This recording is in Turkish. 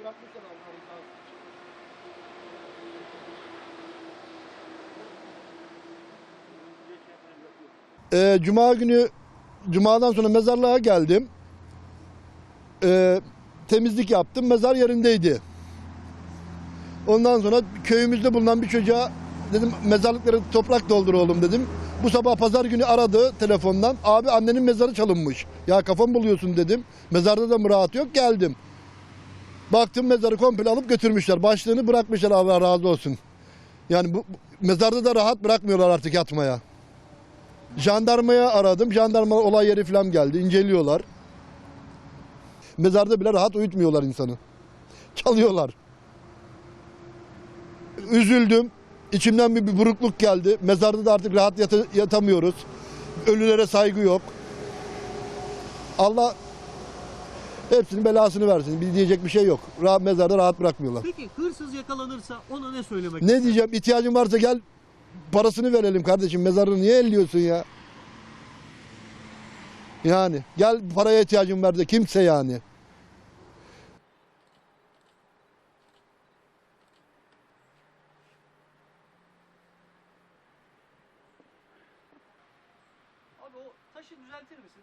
bırakmışlar abi. abi, abi. Ee, Cuma günü Cuma'dan sonra mezarlığa geldim. Ee, temizlik yaptım. Mezar yerindeydi. Ondan sonra köyümüzde bulunan bir çocuğa dedim mezarlıkları toprak doldur oğlum dedim. Bu sabah pazar günü aradı telefondan. Abi annenin mezarı çalınmış. Ya kafam buluyorsun dedim. Mezarda da mı rahat yok geldim. Baktım mezarı komple alıp götürmüşler. Başlığını bırakmışlar Allah razı olsun. Yani bu mezarda da rahat bırakmıyorlar artık yatmaya. Jandarmaya aradım. Jandarma olay yeri falan geldi. inceliyorlar. Mezarda bile rahat uyutmuyorlar insanı. Çalıyorlar. Üzüldüm. İçimden bir, bir burukluk geldi. Mezarda da artık rahat yata- yatamıyoruz. Ölülere saygı yok. Allah hepsinin belasını versin. Bir diyecek bir şey yok. Rahat, mezarda rahat bırakmıyorlar. Peki hırsız yakalanırsa ona ne söylemek Ne diyeceğim? İhtiyacın varsa gel parasını verelim kardeşim. Mezarını niye elliyorsun ya? Yani gel paraya ihtiyacın var de kimse yani. Abi o taşı düzeltir misin?